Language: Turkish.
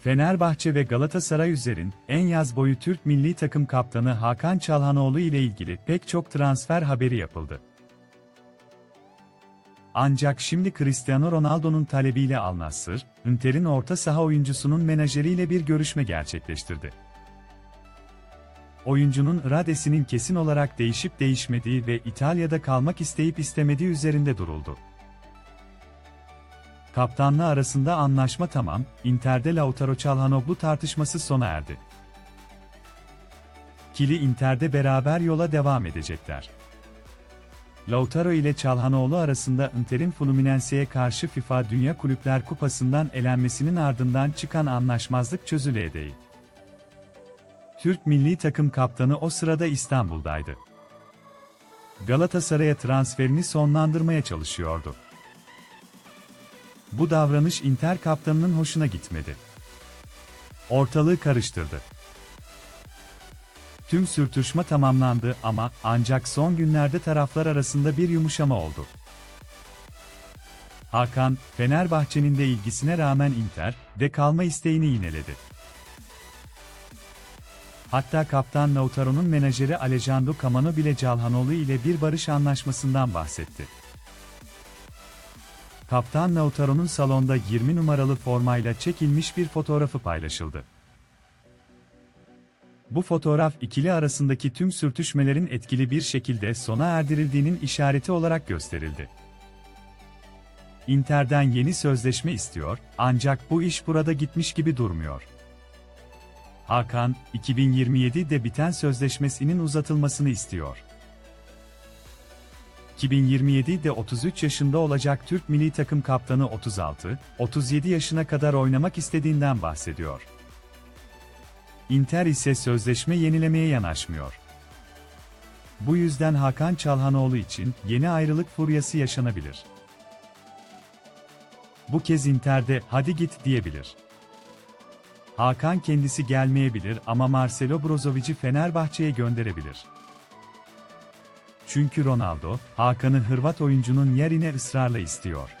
Fenerbahçe ve Galatasaray üzerin en yaz boyu Türk milli takım kaptanı Hakan Çalhanoğlu ile ilgili pek çok transfer haberi yapıldı. Ancak şimdi Cristiano Ronaldo'nun talebiyle Al Nassr, Inter'in orta saha oyuncusunun menajeriyle bir görüşme gerçekleştirdi. Oyuncunun iradesinin kesin olarak değişip değişmediği ve İtalya'da kalmak isteyip istemediği üzerinde duruldu. Kaptanla arasında anlaşma tamam, Inter'de Lautaro Çalhanoğlu tartışması sona erdi. Kili Inter'de beraber yola devam edecekler. Lautaro ile Çalhanoğlu arasında Inter'in Fluminense'ye karşı FIFA Dünya Kulüpler Kupası'ndan elenmesinin ardından çıkan anlaşmazlık çözüleydi. Türk milli takım kaptanı o sırada İstanbul'daydı. Galatasaray'a transferini sonlandırmaya çalışıyordu. Bu davranış Inter kaptanının hoşuna gitmedi. Ortalığı karıştırdı. Tüm sürtüşme tamamlandı ama ancak son günlerde taraflar arasında bir yumuşama oldu. Hakan, Fenerbahçe'nin de ilgisine rağmen Inter, de kalma isteğini yineledi. Hatta kaptan Lautaro'nun menajeri Alejandro Camano bile Calhanoğlu ile bir barış anlaşmasından bahsetti. Kaptan Lautaro'nun salonda 20 numaralı formayla çekilmiş bir fotoğrafı paylaşıldı. Bu fotoğraf ikili arasındaki tüm sürtüşmelerin etkili bir şekilde sona erdirildiğinin işareti olarak gösterildi. Inter'den yeni sözleşme istiyor, ancak bu iş burada gitmiş gibi durmuyor. Hakan, 2027'de biten sözleşmesinin uzatılmasını istiyor. 2027'de 33 yaşında olacak Türk milli takım kaptanı 36, 37 yaşına kadar oynamak istediğinden bahsediyor. Inter ise sözleşme yenilemeye yanaşmıyor. Bu yüzden Hakan Çalhanoğlu için yeni ayrılık furyası yaşanabilir. Bu kez Inter'de hadi git diyebilir. Hakan kendisi gelmeyebilir ama Marcelo Brozovic'i Fenerbahçe'ye gönderebilir. Çünkü Ronaldo, Hakan'ı Hırvat oyuncunun yerine ısrarla istiyor.